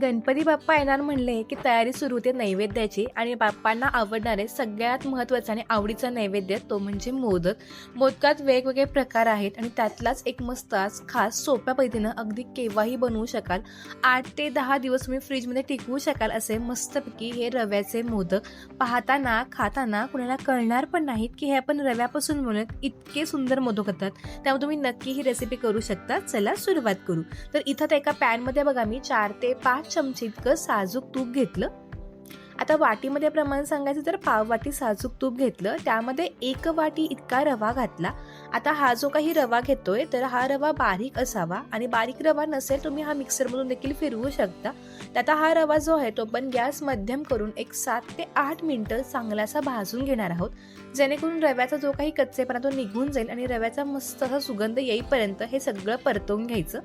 गणपती बाप्पा येणार म्हणले की तयारी सुरू होते नैवेद्याची आणि बाप्पांना आवडणारे सगळ्यात महत्त्वाचा आणि आवडीचा नैवेद्य तो म्हणजे मोदक. मोदकात वेगवेगळे प्रकार आहेत आणि त्यातलाच एक मस्त आज खास सोप्या पद्धतीनं अगदी केव्हाही बनवू शकाल. आठ ते दहा दिवस तुम्ही फ्रीजमध्ये टिकवू शकाल असे मस्तपैकी हे रव्याचे मोदक. पाहताना खाताना कुणाला कळणार पण नाहीत की हे आपण रव्यापासून बनवत इतके सुंदर मोदक होतात. त्यामुळे तुम्ही नक्की ही रेसिपी करू शकता. चला सुरुवात करू. तर इथं एका पॅनमध्ये बघा मी चार ते पाच चमचे इतकं साजूक तूप घेतलं. आता वाटीमध्ये प्रमाण सांगायचं तर पाव वाटी साजूक तूप घेतलं. त्यामध्ये एक वाटी इतका रवा घातला. आता हा जो काही रवा घेतोय तर हा रवा बारीक असावा. आणि बारीक रवा नसेल तुम्ही हा मिक्सरमधून देखील फिरवू शकता. तर आता हा रवा जो आहे तो पण गॅस मध्यम करून एक सात ते आठ मिनटं चांगलासा भाजून घेणार आहोत. जेणेकरून रव्याचा जो काही कच्चेपणा तो निघून जाईल आणि रव्याचा मस्त असा सुगंध येईपर्यंत हे सगळं परतवून घ्यायचं.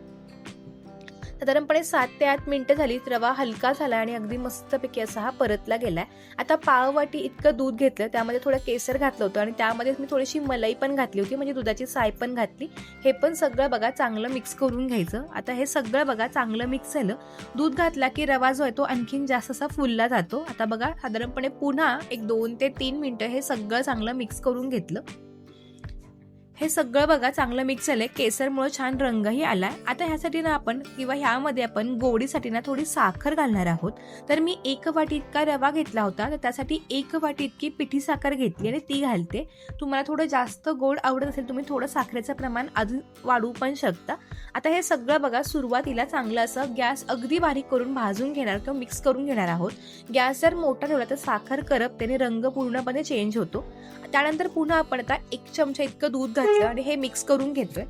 साधारणपणे सात ते आठ मिनिटं झाली रवा हलका झाला आणि अगदी मस्तपैकी असा हा परतला गेलाय. आता पाववाटी इतकं दूध घेतलं त्यामध्ये थोडं केसर घातलं होतं आणि त्यामध्ये मी थोडीशी मलाई पण घातली होती म्हणजे दुधाची साय पण घातली. हे पण सगळं बघा चांगलं मिक्स करून घ्यायचं. आता हे सगळं बघा चांगलं मिक्स झालं. दूध घातला की रवा जो आहे तो आणखीन जास्त असा फुलला जातो. आता बघा साधारणपणे पुन्हा एक दोन ते तीन मिनिटं हे सगळं चांगलं मिक्स करून घेतलं. हे सगळं बघा चांगलं मिक्स झालंय. केसरमुळे छान रंगही आलाय. आता ह्यासाठी ना आपण किंवा ह्यामध्ये आपण गोडीसाठी ना थोडी साखर घालणार आहोत. तर मी एक वाटी इतका रवा घेतला होता तर त्यासाठी एक वाटी इतकी पिठी साखर घेतली आणि ती घालते. तुम्हाला थोडं जास्त गोड आवडत असेल तुम्ही थोडं साखरेचं प्रमाण अजून वाढवू पण शकता. आता हे सगळं बघा सुरुवातीला चांगलं असं गॅस अगदी बारीक करून भाजून घेणार किंवा मिक्स करून घेणार आहोत. गॅस जर मोठा ठेवला तर साखर करप त्याने रंग पूर्णपणे चेंज होतो. त्यानंतर पुन्हा आपण आता एक चमचा इतकं दूध घातलं आणि हे मिक्स करून घेतोय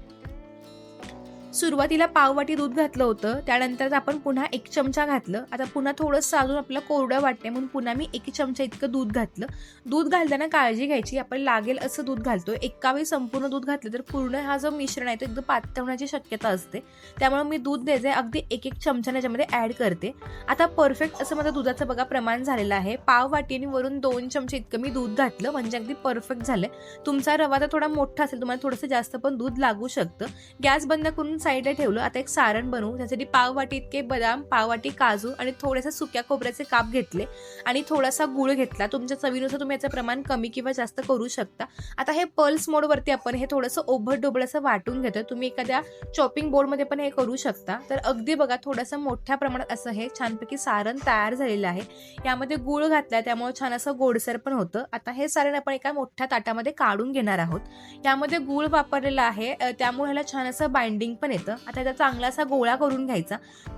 सुरुवातीला पाववाटी दूध घातलं होतं त्यानंतर आपण पुन्हा एक चमचा घातलं. आता पुन्हा थोडंसं अजून आपलं कोरडं वाटते म्हणून पुन्हा मी एक चमचा इतकं दूध घातलं. दूध घालताना काळजी घ्यायची आपण लागेल असं दूध घालतो एका वेळी संपूर्ण दूध घातलं तर पूर्ण हा जो मिश्रण आहे तो एकदम पातळ होण्याची शक्यता असते. त्यामुळे मी दूध द्यायचं अगदी एक एक चमचा याच्यामध्ये ॲड करते. आता परफेक्ट असं माझं दुधाचं बघा प्रमाण झालेलं आहे. पाव वरून दोन चमचे इतकं मी दूध घातलं म्हणजे अगदी परफेक्ट झालं तुमचा रवा तर थोडा मोठा असेल तुम्हाला थोडंसं जास्त पण दूध लागू शकतं. गॅस बंद करून साईडला ठेवलं. आता एक सारण बनवू. त्यासाठी पाववाटी इतके बदाम पाववाटी काजू आणि थोडेसे सुक्या खोबऱ्याचे काप घेतले आणि थोडासा गुळ घेतला. तुमच्या चवीनुसार तुम्ही याचं प्रमाण कमी किंवा जास्त करू शकता. आता हे पल्स मोडवरती आपण हे थोडंसं ओभर डोबळसं वाटून घेतो तुम्ही एखाद्या चॉपिंग बोर्डमध्ये पण हे करू शकता. तर अगदी बघा थोडंसं मोठ्या प्रमाणात असं हे छानपैकी सारण तयार झालेलं आहे. यामध्ये गुळ घातला त्यामुळे छान असं गोडसर पण होतं. आता हे सारण आपण एका मोठ्या ताटामध्ये काढून घेणार आहोत. यामध्ये गुळ वापरलेला आहे. त्यामुळे ह्याला छान असं बाइंडिंग पण येतं आता याचा चांगला असा गोळा करून घ्यायचा.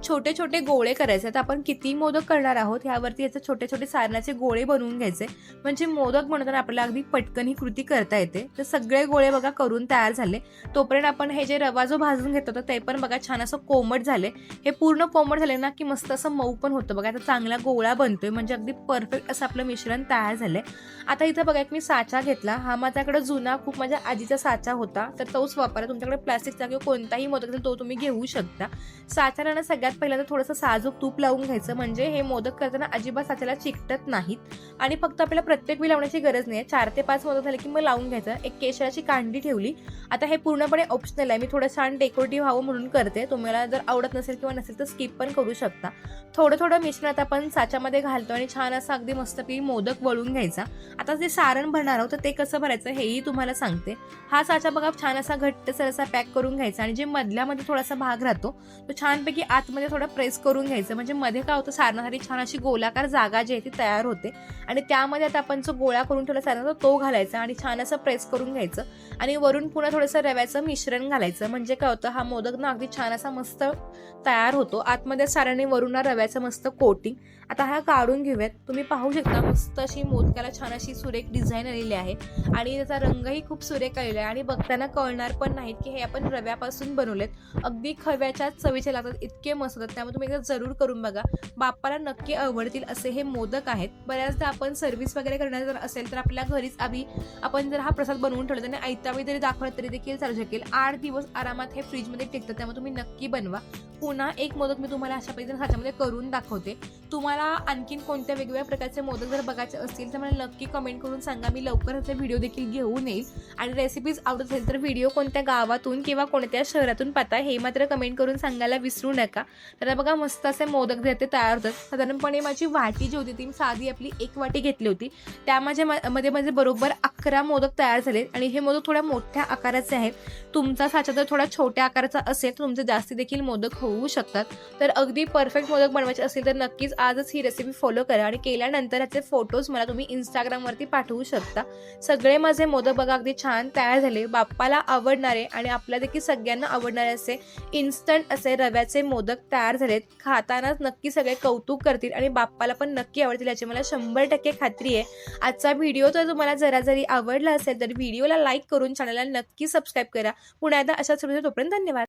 छोटे छोटे गोळे करायचे. आता आपण किती मोदक करणार आहोत यावरती याचे छोटे छोटे सारणाचे गोळे बनवून घ्यायचे. म्हणजे मोदक बनवताना आपल्याला अगदी पटकन ही कृती करता येते. तर सगळे गोळे बघा करून तयार झाले. तोपर्यंत आपण हे जे रवा जो भाजून घेत तर ते पण बघा छान असं कोमट झाले. हे पूर्ण कोमट झाले ना की मस्त असं मऊ पण होतं. बघा आता चांगला गोळा बनतोय. म्हणजे अगदी परफेक्ट असं आपलं मिश्रण तयार झालंय. आता इथं बघा एक मी साचा घेतला. हा माझ्याकडे जुना खूप माझ्या आजीचा साचा होता. तर तोच वापरा. तुमच्याकडे प्लास्टिकचा किंवा कोणताही मोदक असेल तो तुम्ही घेऊ शकता. साच्याला सगळ्यात पहिल्यांदा थोडंसं साजूक तूप लावून घ्यायचं. म्हणजे हे मोदक करताना अजिबात साच्याला चिकटत नाहीत. आणि फक्त आपल्याला प्रत्येक वेळी लावण्याची गरज नाही चार ते पाच मोदक झाले की मग लावून घ्यायचं. एक केशराची कांडी ठेवली. आता हे पूर्णपणे ऑप्शनल आहे. मी थोडं छान डेकोरेटिव्ह व्हावं म्हणून करते. तुम्हाला जर आवडत नसेल किंवा नसेल तर स्किप पण करू शकता. थोडं थोडं मिश्रण आता आपण साच्यामध्ये घालतो आणि छान असं अगदी मस्तपैकी मोदक वळून घ्यायचा. आता जे सारण भरणार आहोत तर ते कसं भरायचं हेही तुम्हाला सांगते. हा साचा बघा छान असा घट्टसर असा पॅक करून घ्यायचा. आणि जे मधल्यामध्ये थोडासा भाग राहतो. तो छानपैकी आतमध्ये थोडा प्रेस करून घ्यायचं. म्हणजे मध्ये काय होतं सारणासाठी छान अशी गोलाकार जागा जी आहे ती तयार होते. आणि त्यामध्ये आता आपण जो गोळा करून ठेवला सारणाचा तो घालायचा आणि छान असं प्रेस करून घ्यायचं. आणि वरून पुन्हा थोडंसं रव्याचं मिश्रण घालायचं. म्हणजे काय होतं हा मोदक ना अगदी छान असा मस्त तयार होतो. आतमध्ये सारणी वरून रव्याचं मस्त कोटिंग. आता हा काढून घेऊयात. तुम्ही पाहू शकता मस्त अशी मोदकाला छान अशी सुरेख डिझाईन आलेली आहे. आणि त्याचा रंगही खूप सुरेख आलेला आहे. आणि बघताना कळणार पण नाहीत की हे आपण रव्यापासून बनवलेत अगदी खव्याच्या चवीचे लागतात इतके मस्त होतात. त्यामुळे तुम्ही एकदा जरूर करून बघा. बाप्पाला नक्की आवडतील असे हे मोदक आहेत. बऱ्याचदा आपण सर्व्हिस वगैरे करणार जर असेल तर आपल्या घरीच आधी आपण जर हा प्रसाद बनवून ठेवला त्याने आयतावी तरी दाखवला तरी देखील चालू शकेल. आठ दिवस आरामात हे फ्रीजमध्ये टिकतं त्यामुळे तुम्ही नक्की बनवा. पुन्हा एक मोदक मी तुम्हाला अशा पद्धतीने साच्यामध्ये करून दाखवते. तुम्हाला आणखीन कोणत्या वेगवेगळ्या प्रकारचे मोदक जर बघायचे असतील तर मला नक्की कमेंट करून सांगा. मी लवकरच व्हिडिओ देखील घेऊन येईल. आणि रेसिपीज आवडत असेल तर व्हिडिओ कोणत्या गावातून किंवा कोणत्या शहरातून करून पाहता हे मात्र कमेंट करून सांगायला विसरू नका. तर आता बघा मस्त असे मोदक जे ते तयार होतात. साधारणपणे माझी वाटी जी होती ती मी साधी आपली एक वाटी घेतली होती. त्या माझ्या मध्ये माझे बरोबर अकरा मोदक तयार झाले आणि हे मोदक थोड्या मोठ्या आकाराचे आहेत. तुमचा साचा जर थोडा छोट्या आकाराचा असेल तर तुमचे जास्ती देखील मोदक होऊ शकतात. तर अगदी परफेक्ट मोदक बनवायचे असेल तर नक्कीच आजच ही रेसिपी फॉलो करा. आणि केल्यानंतर याचे फोटोज मला तुम्ही इंस्टाग्रामवरती पाठवू शकता. सगळे माझे मोदक बघा अगदी छान तयार झाले. बाप्पाला आवडणारे आणि आपल्या देखील सगळ्यांना आवडणारे असे इन्स्टंट असे रव्याचे मोदक तयार झालेत. खातानाच नक्की सगळे कौतुक करतील आणि बाप्पाला पण नक्की आवडतील याची मला शंभर टक्के खात्री आहे. आजचा व्हिडिओ जर तुम्हाला जरा जरी आवडला असेल तर व्हिडिओला लाईक करून चॅनलला नक्की सबस्क्राईब करा. पुन्हा एकदा अशाच तोपर्यंत धन्यवाद.